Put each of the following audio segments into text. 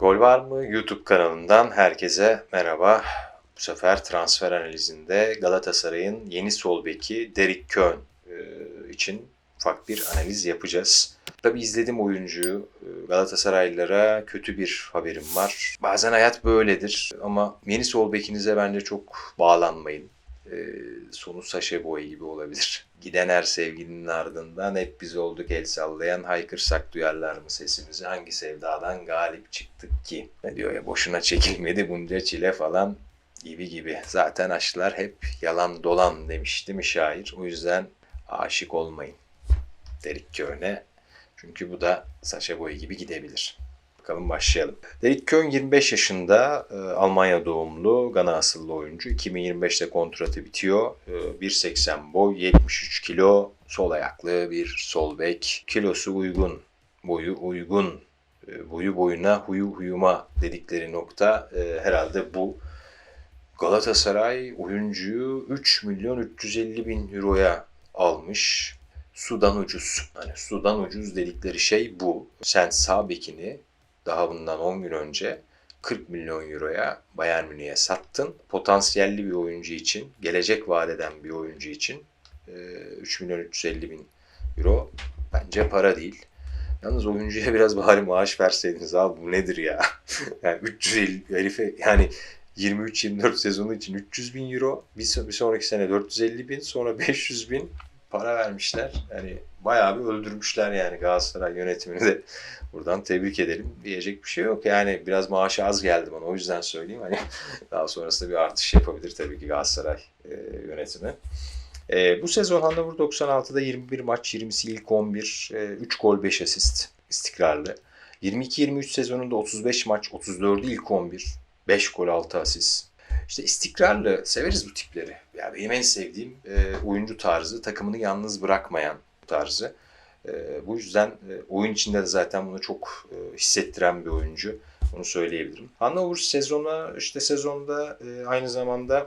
Gol var mı? YouTube kanalından herkese merhaba. Bu sefer transfer analizinde Galatasaray'ın yeni sol beki Derek Köhn e, için ufak bir analiz yapacağız. Tabi izledim oyuncuyu. E, Galatasaraylılara kötü bir haberim var. Bazen hayat böyledir ama yeni sol bekinize bence çok bağlanmayın. E, sonu Saşe Boy gibi olabilir. Giden her sevgilinin ardından hep biz olduk el sallayan haykırsak duyarlar mı sesimizi hangi sevdadan galip çıktık ki? Ne diyor ya boşuna çekilmedi bunca çile falan gibi gibi. Zaten aşklar hep yalan dolan demişti mi şair. O yüzden aşık olmayın. Derik Köhne. Çünkü bu da Saşa Boy gibi gidebilir. Bakalım başlayalım. Derek Köhn 25 yaşında e, Almanya doğumlu Gana asıllı oyuncu. 2025'te kontratı bitiyor. E, 1.80 boy, 73 kilo, sol ayaklı bir sol bek. Kilosu uygun, boyu uygun, e, boyu boyuna, huyu huyuma dedikleri nokta e, herhalde bu. Galatasaray oyuncuyu 3 milyon 350 bin euroya almış. Sudan ucuz. Hani sudan ucuz dedikleri şey bu. Sen sağ bekini daha bundan 10 gün önce 40 milyon euroya Bayern Münih'e sattın. Potansiyelli bir oyuncu için, gelecek vaat eden bir oyuncu için e, 3 milyon 350 bin euro bence para değil. Yalnız oyuncuya biraz bari maaş verseydiniz abi bu nedir ya? yani 350 herife yani 23-24 sezonu için 300 bin euro bir, bir sonraki sene 450 bin sonra 500 bin para vermişler. Yani bayağı bir öldürmüşler yani Galatasaray yönetimini de buradan tebrik edelim. Diyecek bir şey yok. Yani biraz maaşı az geldi bana o yüzden söyleyeyim. Hani daha sonrasında bir artış yapabilir tabii ki Galatasaray e, yönetimi. E, bu sezon Hannover 96'da 21 maç, 20'si ilk 11, e, 3 gol 5 asist istikrarlı. 22-23 sezonunda 35 maç, 34'ü ilk 11, 5 gol 6 asist. İşte istikrarlı, severiz bu tipleri. Ya benim en sevdiğim e, oyuncu tarzı, takımını yalnız bırakmayan tarzı. E, bu yüzden e, oyun içinde de zaten bunu çok e, hissettiren bir oyuncu. Onu söyleyebilirim. Hannover sezona işte sezonda e, aynı zamanda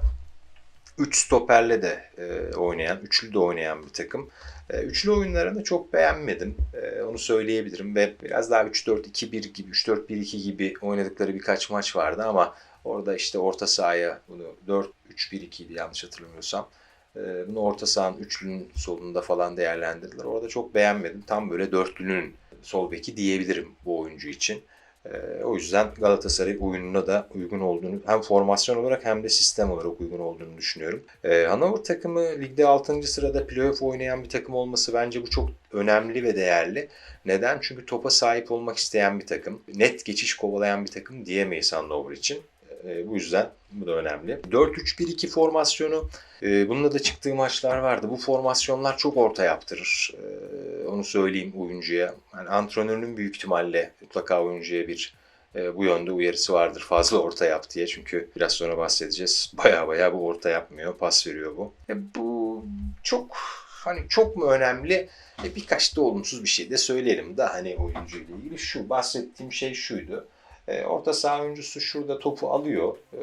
3 stoperle de e, oynayan, üçlü de oynayan bir takım. E, üçlü oyunlarını çok beğenmedim. E, onu söyleyebilirim ve biraz daha 3-4-2-1 gibi, 3-4-1-2 gibi oynadıkları birkaç maç vardı ama orada işte orta sahaya bunu 4-3-1-2 idi yanlış hatırlamıyorsam. E, bunu orta sahanın üçlünün solunda falan değerlendirdiler. Orada çok beğenmedim. Tam böyle dörtlünün sol beki diyebilirim bu oyuncu için. Ee, o yüzden Galatasaray oyununa da uygun olduğunu hem formasyon olarak hem de sistem olarak uygun olduğunu düşünüyorum. Ee, Hannover takımı ligde 6. sırada playoff oynayan bir takım olması bence bu çok önemli ve değerli. Neden? Çünkü topa sahip olmak isteyen bir takım. Net geçiş kovalayan bir takım diyemeyiz Hannover için. Ee, bu yüzden bu da önemli. 4-3-1-2 formasyonu e, bununla da çıktığı maçlar vardı. Bu formasyonlar çok orta yaptırır. Ee, onu söyleyeyim oyuncuya. Yani antrenörünün büyük ihtimalle mutlaka oyuncuya bir e, bu yönde uyarısı vardır. Fazla orta yap diye. Çünkü biraz sonra bahsedeceğiz. Baya baya bu orta yapmıyor. Pas veriyor bu. E, bu çok hani çok mu önemli? E, birkaç da olumsuz bir şey de söyleyelim da hani oyuncuyla ilgili. Şu bahsettiğim şey şuydu. E, orta saha oyuncusu şurada topu alıyor. E,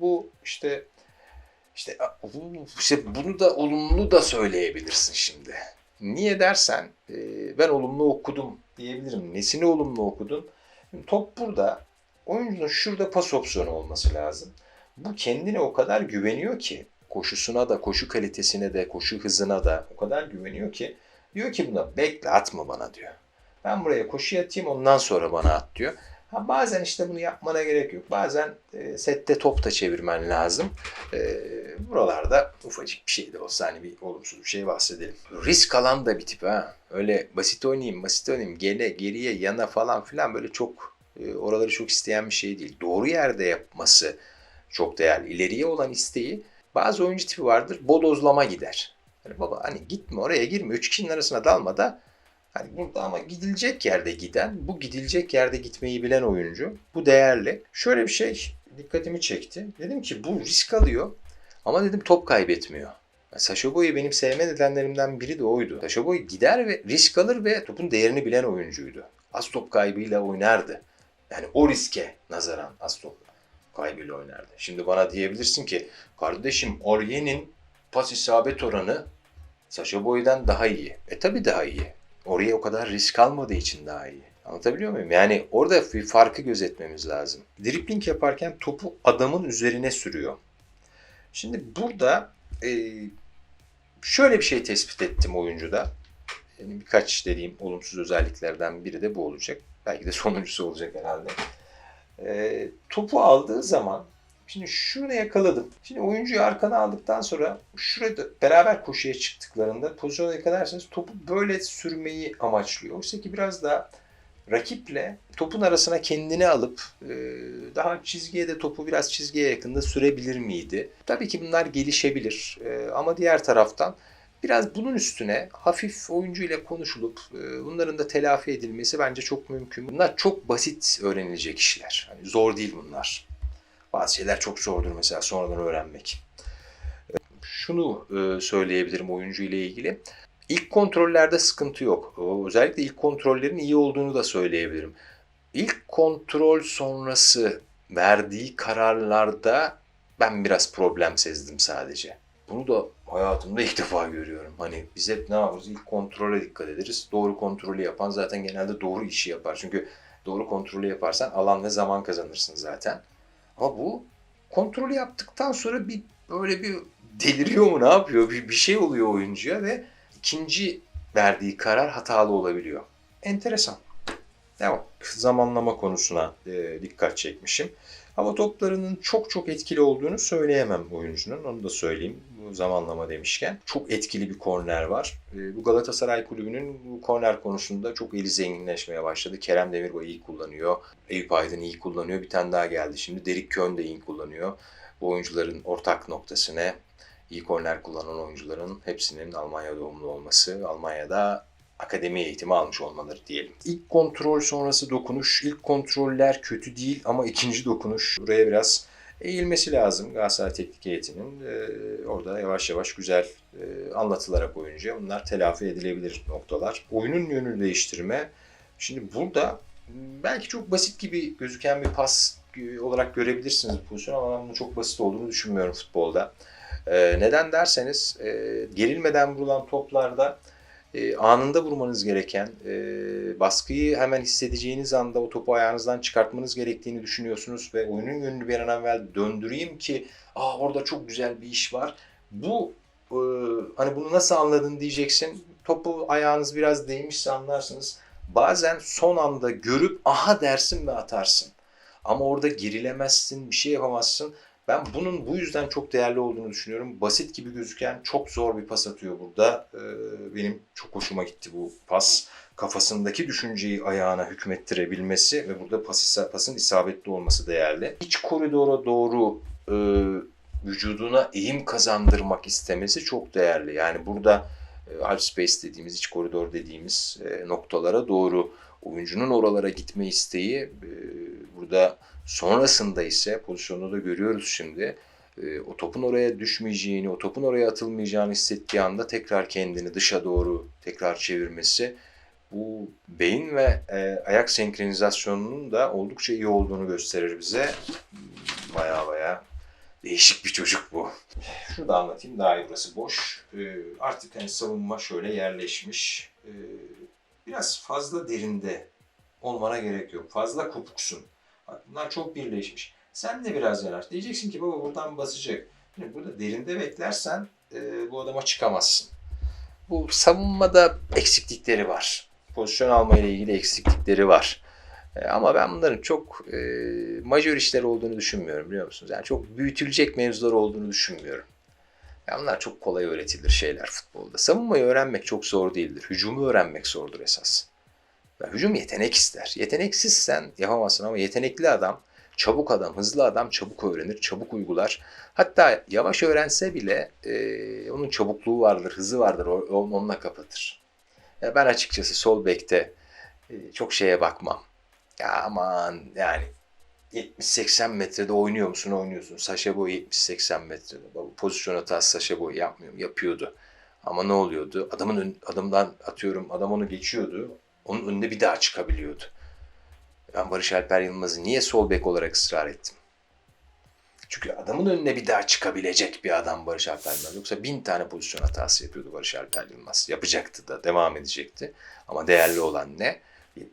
bu işte işte, işte bunu da olumlu da söyleyebilirsin şimdi. Niye dersen e, ben olumlu okudum diyebilirim. Nesini olumlu okudun? Top burada. Oyuncunun şurada pas opsiyonu olması lazım. Bu kendine o kadar güveniyor ki koşusuna da, koşu kalitesine de, koşu hızına da o kadar güveniyor ki diyor ki buna bekle atma bana diyor. Ben buraya koşu atayım ondan sonra bana at diyor. Ha, bazen işte bunu yapmana gerek yok. Bazen e, sette top da çevirmen lazım. E, buralarda ufacık bir şey de olsa hani bir olumsuz bir şey bahsedelim. Risk alan da bir tip ha. Öyle basit oynayayım, basit oynayayım, gele, geriye, yana falan filan böyle çok e, oraları çok isteyen bir şey değil. Doğru yerde yapması çok değerli. İleriye olan isteği bazı oyuncu tipi vardır. Bodozlama gider. Hani baba hani gitme oraya girme. Üç kişinin arasına dalma da Hani burada ama gidilecek yerde giden, bu gidilecek yerde gitmeyi bilen oyuncu. Bu değerli. Şöyle bir şey dikkatimi çekti. Dedim ki bu risk alıyor ama dedim top kaybetmiyor. Sasha Boy'u benim sevme nedenlerimden biri de oydu. Sasha Boy gider ve risk alır ve topun değerini bilen oyuncuydu. Az top kaybıyla oynardı. Yani o riske nazaran az top kaybıyla oynardı. Şimdi bana diyebilirsin ki kardeşim Orye'nin pas isabet oranı Sasha Boy'dan daha iyi. E tabi daha iyi. Oraya o kadar risk almadığı için daha iyi. Anlatabiliyor muyum? Yani orada bir farkı gözetmemiz lazım. Dribbling yaparken topu adamın üzerine sürüyor. Şimdi burada e, şöyle bir şey tespit ettim oyuncuda. Yani birkaç dediğim olumsuz özelliklerden biri de bu olacak. Belki de sonuncusu olacak herhalde. E, topu aldığı zaman Şimdi şurada yakaladım. Şimdi oyuncuyu arkana aldıktan sonra şurada beraber koşuya çıktıklarında pozisyona yakalarsanız topu böyle sürmeyi amaçlıyor. Oysa ki biraz daha rakiple topun arasına kendini alıp e, daha çizgiye de topu biraz çizgiye yakında sürebilir miydi? Tabii ki bunlar gelişebilir E, ama diğer taraftan biraz bunun üstüne hafif oyuncu ile konuşulup e, bunların da telafi edilmesi bence çok mümkün. Bunlar çok basit öğrenilecek işler. Hani zor değil bunlar. Bazı şeyler çok zordur mesela sonradan öğrenmek. Şunu e, söyleyebilirim oyuncu ile ilgili. İlk kontrollerde sıkıntı yok. Özellikle ilk kontrollerin iyi olduğunu da söyleyebilirim. İlk kontrol sonrası verdiği kararlarda ben biraz problem sezdim sadece. Bunu da hayatımda ilk defa görüyorum. Hani biz hep ne yaparız? İlk kontrole dikkat ederiz. Doğru kontrolü yapan zaten genelde doğru işi yapar. Çünkü doğru kontrolü yaparsan alan ve zaman kazanırsın zaten. Ama bu kontrolü yaptıktan sonra bir böyle bir deliriyor mu ne yapıyor? Bir, bir şey oluyor oyuncuya ve ikinci verdiği karar hatalı olabiliyor. Enteresan. Devam. Zamanlama konusuna e, dikkat çekmişim. Hava toplarının çok çok etkili olduğunu söyleyemem oyuncunun. Onu da söyleyeyim bu zamanlama demişken. Çok etkili bir korner var. E, bu Galatasaray Kulübü'nün bu korner konusunda çok eli zenginleşmeye başladı. Kerem Demirbay iyi kullanıyor. Eyüp Aydın iyi kullanıyor. Bir tane daha geldi şimdi. Derik Kön de iyi kullanıyor. Bu oyuncuların ortak noktası ne? İyi korner kullanan oyuncuların hepsinin Almanya doğumlu olması. Almanya'da akademi eğitimi almış olmaları diyelim. İlk kontrol sonrası dokunuş, ilk kontroller kötü değil ama ikinci dokunuş buraya biraz eğilmesi lazım Galatasaray Teknik Heyeti'nin. Ee, orada yavaş yavaş güzel e, anlatılarak oyuncuya bunlar telafi edilebilir noktalar. Oyunun yönünü değiştirme. Şimdi burada belki çok basit gibi gözüken bir pas e, olarak görebilirsiniz bu pozisyon ama ben bunun çok basit olduğunu düşünmüyorum futbolda. Ee, neden derseniz e, gerilmeden vurulan toplarda e, anında vurmanız gereken, e, baskıyı hemen hissedeceğiniz anda o topu ayağınızdan çıkartmanız gerektiğini düşünüyorsunuz ve oyunun yönünü bir an evvel döndüreyim ki Aa, orada çok güzel bir iş var. Bu e, hani bunu nasıl anladın diyeceksin. Topu ayağınız biraz değmişse anlarsınız. Bazen son anda görüp aha dersin ve atarsın. Ama orada gerilemezsin, bir şey yapamazsın. Ben bunun bu yüzden çok değerli olduğunu düşünüyorum. Basit gibi gözüken çok zor bir pas atıyor burada. Ee, benim çok hoşuma gitti bu pas. Kafasındaki düşünceyi ayağına hükmettirebilmesi ve burada pas, pasın isabetli olması değerli. İç koridora doğru e, vücuduna eğim kazandırmak istemesi çok değerli. Yani burada e, half space dediğimiz, iç koridor dediğimiz e, noktalara doğru oyuncunun oralara gitme isteği e, burada sonrasında ise pozisyonu da görüyoruz şimdi. E, o topun oraya düşmeyeceğini, o topun oraya atılmayacağını hissettiği anda tekrar kendini dışa doğru tekrar çevirmesi bu beyin ve e, ayak senkronizasyonunun da oldukça iyi olduğunu gösterir bize. Baya baya değişik bir çocuk bu. Şurada anlatayım daha iyi burası boş. E, artık hani savunma şöyle yerleşmiş. E, biraz fazla derinde olmana gerek yok. Fazla kopuksun. Bunlar çok birleşmiş. Sen de biraz yanaş. Diyeceksin ki baba buradan basacak. Şimdi burada derinde beklersen e, bu adama çıkamazsın. Bu savunmada eksiklikleri var. Pozisyon alma ile ilgili eksiklikleri var. E, ama ben bunların çok e, majör işler olduğunu düşünmüyorum biliyor musunuz? Yani çok büyütülecek mevzular olduğunu düşünmüyorum. Yani bunlar çok kolay öğretilir şeyler futbolda. Savunmayı öğrenmek çok zor değildir. Hücumu öğrenmek zordur esas. Ya, hücum yetenek ister. Yeteneksizsen yapamazsın ama yetenekli adam, çabuk adam, hızlı adam çabuk öğrenir, çabuk uygular. Hatta yavaş öğrense bile e, onun çabukluğu vardır, hızı vardır, o, onunla kapatır. Ya ben açıkçası sol bekte e, çok şeye bakmam. Ya aman yani 70-80 metrede oynuyor musun? Oynuyorsun. Saşa Boy 70-80 metrede. Pozisyon hatası Saşa Boy yapmıyor. Yapıyordu. Ama ne oluyordu? Adamın adamdan atıyorum adam onu geçiyordu. Onun önüne bir daha çıkabiliyordu. Ben Barış Alper Yılmaz'ı niye sol bek olarak ısrar ettim? Çünkü adamın önüne bir daha çıkabilecek bir adam Barış Alper Yılmaz. Yoksa bin tane pozisyon hatası yapıyordu Barış Alper Yılmaz. Yapacaktı da, devam edecekti. Ama değerli olan ne?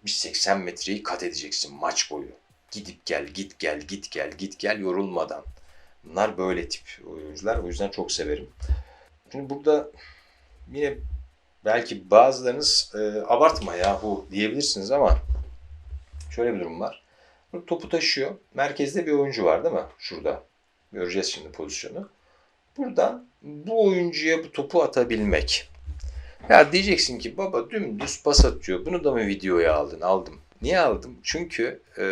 70-80 metreyi kat edeceksin maç boyu. Gidip gel, git gel, git gel, git gel yorulmadan. Bunlar böyle tip oyuncular. O yüzden çok severim. Şimdi burada yine belki bazılarınız e, abartma yahu diyebilirsiniz ama şöyle bir durum var. Topu taşıyor. Merkezde bir oyuncu var değil mi? Şurada. Göreceğiz şimdi pozisyonu. Buradan bu oyuncuya bu topu atabilmek. Ya diyeceksin ki baba dümdüz pas atıyor. Bunu da mı videoya aldın? Aldım. Niye aldım? Çünkü e,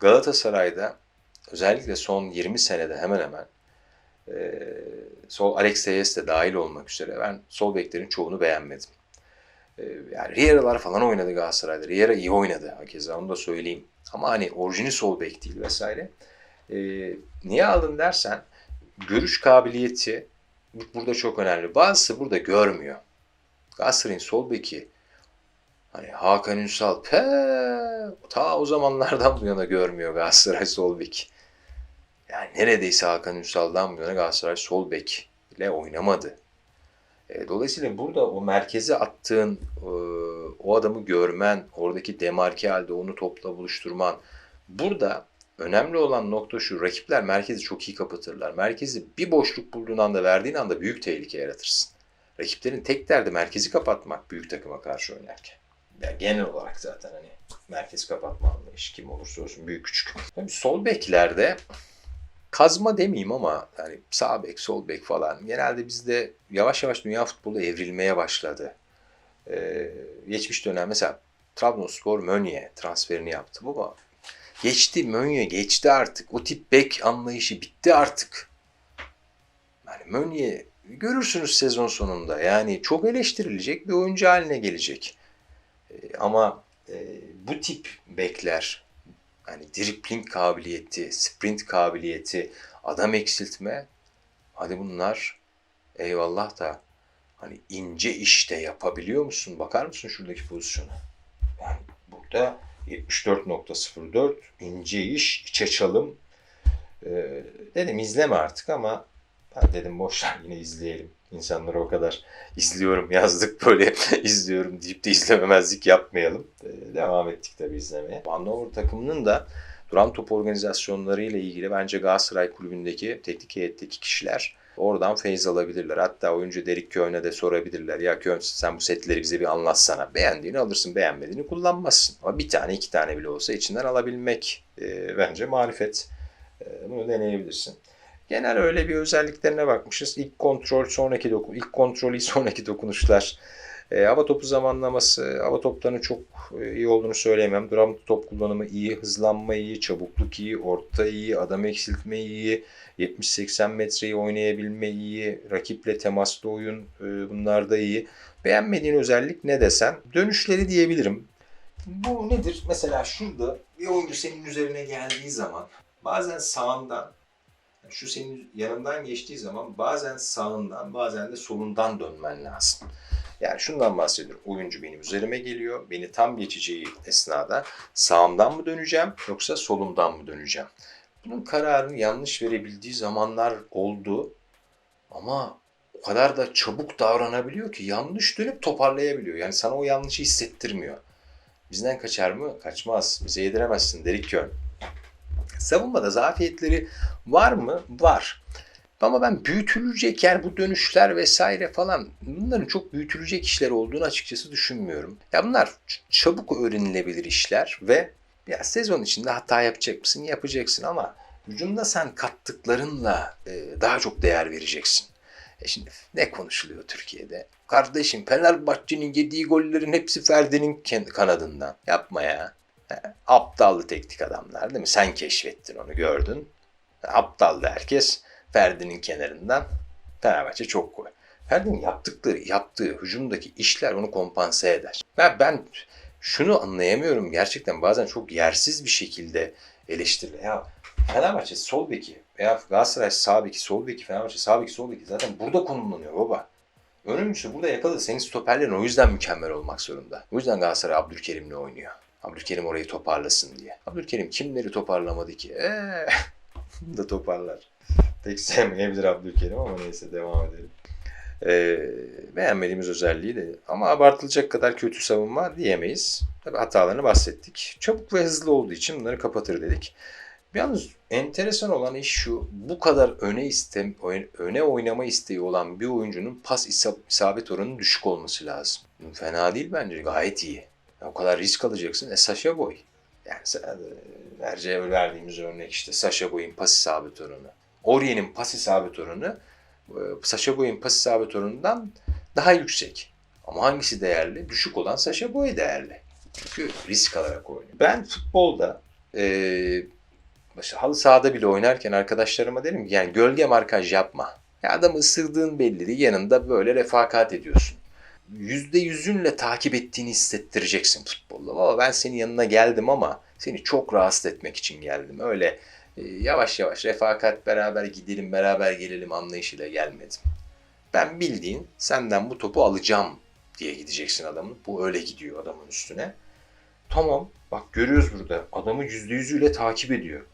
Galatasaray'da özellikle son 20 senede hemen hemen e, sol Alex Telles de dahil olmak üzere ben sol beklerin çoğunu beğenmedim. E, yani Riera'lar falan oynadı Galatasaray'da. Riera iyi oynadı hakeza onu da söyleyeyim. Ama hani orijini sol bek değil vesaire. E, niye aldın dersen görüş kabiliyeti burada çok önemli. Bazısı burada görmüyor. Galatasaray'ın sol beki hani Hakan Ünsal pe ta o zamanlardan bu yana görmüyor Galatasaray sol bek. Yani neredeyse Hakan Ünsal'dan bu yana Galatasaray sol bek ile oynamadı. E, dolayısıyla burada o merkeze attığın e, o adamı görmen, oradaki demarke halde onu topla buluşturman. Burada önemli olan nokta şu. Rakipler merkezi çok iyi kapatırlar. Merkezi bir boşluk bulduğun anda verdiğin anda büyük tehlike yaratırsın. Rakiplerin tek derdi merkezi kapatmak büyük takıma karşı oynarken. Yani genel olarak zaten hani merkezi kapatma anlayışı kim olursa olsun büyük küçük. Tabii sol beklerde kazma demeyeyim ama yani sağ bek, sol bek falan genelde bizde yavaş yavaş dünya futbolu evrilmeye başladı. Ee, geçmiş dönem mesela Trabzonspor Mönye transferini yaptı baba. Geçti Mönye geçti artık. O tip bek anlayışı bitti artık. Yani Mönye görürsünüz sezon sonunda. Yani çok eleştirilecek bir oyuncu haline gelecek. Ee, ama e, bu tip bekler hani dripling kabiliyeti, sprint kabiliyeti, adam eksiltme hadi bunlar eyvallah da hani ince işte yapabiliyor musun? Bakar mısın şuradaki pozisyona? Yani burada 74.04 ince iş, içe çalım. Ee, dedim izleme artık ama ben dedim boşver yine izleyelim. İnsanları o kadar izliyorum yazdık böyle izliyorum deyip de izlememezlik yapmayalım. Ee, devam ettik tabii izlemeye. Hannover takımının da duran top organizasyonları ile ilgili bence Galatasaray kulübündeki teknik heyetteki kişiler oradan feyz alabilirler. Hatta oyuncu Derik Köy'ne de sorabilirler. Ya Köy sen bu setleri bize bir anlatsana. Beğendiğini alırsın, beğenmediğini kullanmazsın. Ama bir tane iki tane bile olsa içinden alabilmek e, bence marifet. E, bunu deneyebilirsin. Genel öyle bir özelliklerine bakmışız. İlk kontrol, sonraki dokun, ilk kontrolü, sonraki dokunuşlar. E, hava topu zamanlaması, hava toplarının çok e, iyi olduğunu söyleyemem. Duran top kullanımı iyi, hızlanma iyi, çabukluk iyi, orta iyi, adam eksiltme iyi, 70-80 metreyi oynayabilme iyi, rakiple temaslı oyun e, bunlar da iyi. Beğenmediğin özellik ne desen? Dönüşleri diyebilirim. Bu nedir? Mesela şurada bir oyuncu senin üzerine geldiği zaman bazen sağından şu senin yanından geçtiği zaman bazen sağından bazen de solundan dönmen lazım. Yani şundan bahsediyorum. Oyuncu benim üzerime geliyor. Beni tam geçeceği esnada sağımdan mı döneceğim yoksa solumdan mı döneceğim? Bunun kararını yanlış verebildiği zamanlar oldu. Ama o kadar da çabuk davranabiliyor ki yanlış dönüp toparlayabiliyor. Yani sana o yanlışı hissettirmiyor. Bizden kaçar mı? Kaçmaz. Bize yediremezsin derik Köln. Savunmada zafiyetleri var mı? Var. Ama ben büyütülecek yani bu dönüşler vesaire falan bunların çok büyütülecek işler olduğunu açıkçası düşünmüyorum. Ya bunlar çabuk öğrenilebilir işler ve ya sezon içinde hata yapacak mısın? Yapacaksın ama hücumda sen kattıklarınla e, daha çok değer vereceksin. E şimdi ne konuşuluyor Türkiye'de? Kardeşim Fenerbahçe'nin yediği gollerin hepsi Ferdi'nin kanadından. Yapma ya. Aptallı teknik adamlar değil mi? Sen keşfettin onu gördün. Aptaldı herkes. Ferdi'nin kenarından Fenerbahçe çok koy. Ferdi'nin yaptıkları, yaptığı hücumdaki işler onu kompanse eder. Ben, ben şunu anlayamıyorum gerçekten bazen çok yersiz bir şekilde eleştiriliyor. Ya Fenerbahçe sol beki veya Galatasaray sağ beki, sol beki, Fenerbahçe sağ beki, sol beki zaten burada konumlanıyor baba. Önemlisi burada yakaladı. Senin stoperlerin o yüzden mükemmel olmak zorunda. O yüzden Galatasaray Abdülkerim'le oynuyor. Abdülkerim orayı toparlasın diye. Abdülkerim kimleri toparlamadı ki? Eee da toparlar. Pek sevmeyebilir Abdülkerim ama neyse devam edelim. Ee, beğenmediğimiz özelliği de ama abartılacak kadar kötü savunma diyemeyiz. Tabii hatalarını bahsettik. Çabuk ve hızlı olduğu için bunları kapatır dedik. Yalnız enteresan olan iş şu. Bu kadar öne istem öne oynama isteği olan bir oyuncunun pas isa- isabet oranının düşük olması lazım. Fena değil bence. Gayet iyi. O kadar risk alacaksın. E Sasha Boy. Yani e, verce verdiğimiz örnek işte Sasha Boy'un pas isabet oranı. Oriye'nin pas isabet oranı e, Sasha Boy'un pas isabet oranından daha yüksek. Ama hangisi değerli? Düşük olan Sasha Boy değerli. Çünkü risk alarak oynuyor. Ben futbolda e, Mesela halı sahada bile oynarken arkadaşlarıma derim ki yani gölge markaj yapma. Ya adamı ısırdığın belli. Yanında böyle refakat ediyorsun. Yüzde yüzünle takip ettiğini hissettireceksin futbolda. Baba ben senin yanına geldim ama seni çok rahatsız etmek için geldim. Öyle e, yavaş yavaş refakat beraber gidelim beraber gelelim anlayışıyla gelmedim. Ben bildiğin senden bu topu alacağım diye gideceksin adamın. Bu öyle gidiyor adamın üstüne. Tamam bak görüyoruz burada adamı yüzde yüzüyle takip ediyor.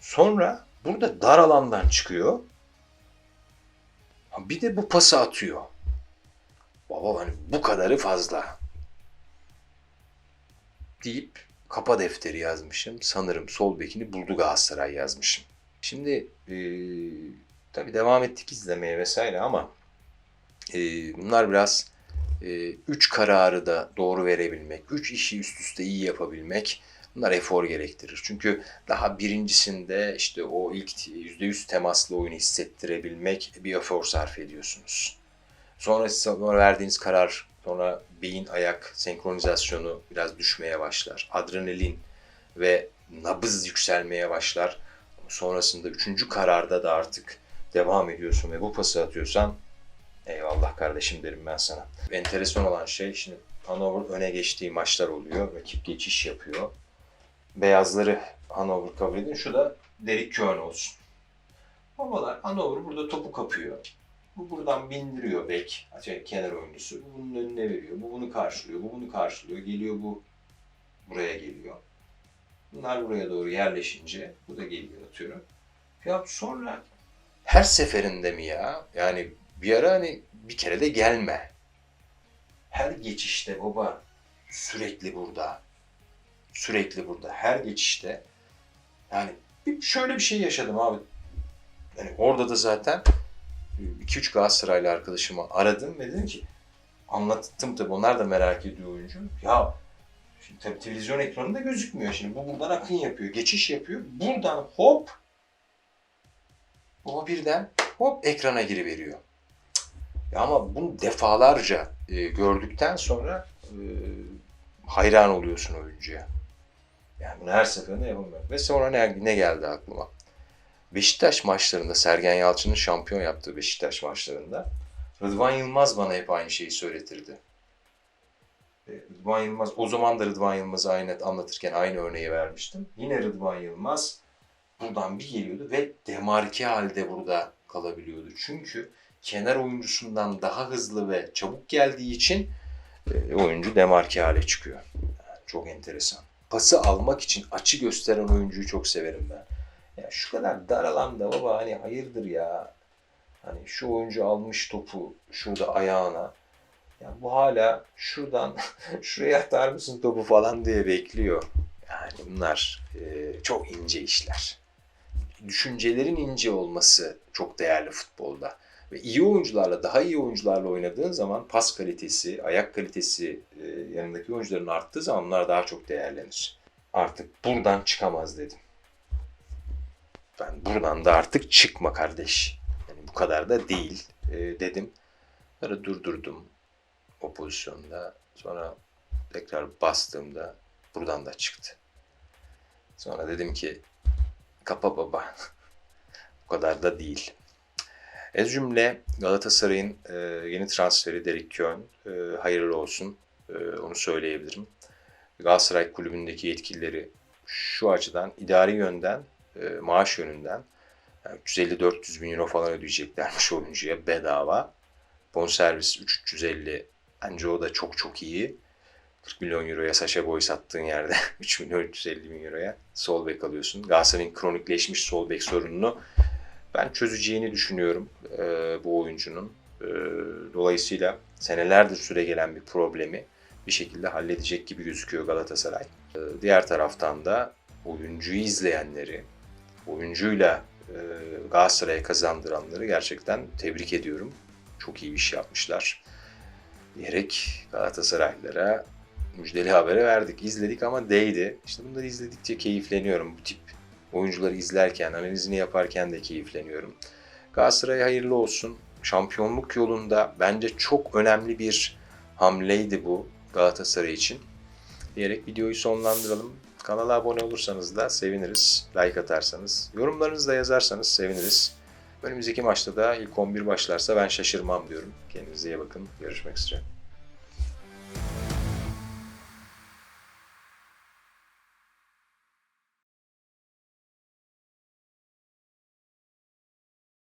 Sonra burada dar alandan çıkıyor. Bir de bu pası atıyor. Baba hani bu kadarı fazla. Deyip kapa defteri yazmışım. Sanırım sol bekini buldu Galatasaray yazmışım. Şimdi e, tabii devam ettik izlemeye vesaire ama e, bunlar biraz e, üç kararı da doğru verebilmek, üç işi üst üste iyi yapabilmek bunlar efor gerektirir. Çünkü daha birincisinde işte o ilk %100 temaslı oyunu hissettirebilmek bir efor sarf ediyorsunuz. Sonra, sonra verdiğiniz karar, sonra beyin ayak senkronizasyonu biraz düşmeye başlar. Adrenalin ve nabız yükselmeye başlar. Sonrasında üçüncü kararda da artık devam ediyorsun ve bu pası atıyorsan eyvallah kardeşim derim ben sana. Enteresan olan şey şimdi Hanover öne geçtiği maçlar oluyor. Rakip geçiş yapıyor. Beyazları Hanover kabul edin. Şu da Derek Köhn olsun. Babalar Hanover burada topu kapıyor. Bu buradan bindiriyor bek, şey, kenar oyuncusu. Bu bunun önüne veriyor. Bu bunu karşılıyor. Bu bunu karşılıyor. Geliyor bu buraya geliyor. Bunlar buraya doğru yerleşince bu da geliyor atıyorum. Ya sonra her seferinde mi ya? Yani bir ara hani bir kere de gelme. Her geçişte baba sürekli burada. Sürekli burada. Her geçişte. Yani bir, şöyle bir şey yaşadım abi. Yani orada da zaten 2-3 Galatasaraylı arkadaşımı aradım ve dedim ki anlattım tabii onlar da merak ediyor oyuncu. Ya şimdi tabii televizyon ekranında gözükmüyor şimdi. Bu buradan akın yapıyor, geçiş yapıyor. Buradan hop o birden hop ekrana giriveriyor. Ya ama bunu defalarca e, gördükten sonra e, hayran oluyorsun oyuncuya. Yani bunu her seferinde yapamıyorum. Ve sonra ne, ne geldi aklıma? Beşiktaş maçlarında Sergen Yalçın'ın şampiyon yaptığı Beşiktaş maçlarında Rıdvan Yılmaz bana hep aynı şeyi söyletirdi. E, Rıdvan Yılmaz, o zaman da Rıdvan Yılmaz'ı aynı anlatırken aynı örneği vermiştim. Yine Rıdvan Yılmaz buradan bir geliyordu ve demarke halde burada kalabiliyordu. Çünkü kenar oyuncusundan daha hızlı ve çabuk geldiği için e, oyuncu demarke hale çıkıyor. Çok enteresan. Pası almak için açı gösteren oyuncuyu çok severim ben. Ya şu kadar dar alanda baba hani hayırdır ya. Hani şu oyuncu almış topu şurada ayağına. Ya bu hala şuradan şuraya atar mısın topu falan diye bekliyor. Yani bunlar e, çok ince işler. Düşüncelerin ince olması çok değerli futbolda. Ve iyi oyuncularla, daha iyi oyuncularla oynadığın zaman pas kalitesi, ayak kalitesi e, yanındaki oyuncuların arttığı zaman bunlar daha çok değerlenir. Artık buradan çıkamaz dedim. Ben buradan da artık çıkma kardeş. Yani bu kadar da değil e, dedim. Sonra durdurdum o pozisyonda. Sonra tekrar bastığımda buradan da çıktı. Sonra dedim ki kapa baba. bu kadar da değil. Ez cümle Galatasaray'ın e, yeni transferi Derek Köhn e, hayırlı olsun. E, onu söyleyebilirim. Galatasaray kulübündeki yetkilileri şu açıdan idari yönden e, maaş yönünden yani 350-400 bin euro falan ödeyeceklermiş oyuncuya bedava. Bonservis 350 bence o da çok çok iyi. 40 milyon euroya Saşa Boy sattığın yerde 3 milyon 350 bin euroya sol bek alıyorsun. Galatasaray'ın kronikleşmiş sol bek sorununu ben çözeceğini düşünüyorum e, bu oyuncunun. Ee, dolayısıyla senelerdir süre gelen bir problemi bir şekilde halledecek gibi gözüküyor Galatasaray. Ee, diğer taraftan da oyuncuyu izleyenleri, oyuncuyla e, Galatasaray'a kazandıranları gerçekten tebrik ediyorum. Çok iyi iş yapmışlar. Diyerek Galatasaraylılara müjdeli haberi verdik. İzledik ama değdi. İşte bunları izledikçe keyifleniyorum. Bu tip oyuncuları izlerken, analizini yaparken de keyifleniyorum. Galatasaray'a hayırlı olsun. Şampiyonluk yolunda bence çok önemli bir hamleydi bu Galatasaray için. Diyerek videoyu sonlandıralım. Kanala abone olursanız da seviniriz. Like atarsanız. Yorumlarınızı da yazarsanız seviniriz. Önümüzdeki maçta da ilk 11 başlarsa ben şaşırmam diyorum. Kendinize iyi bakın. Görüşmek üzere.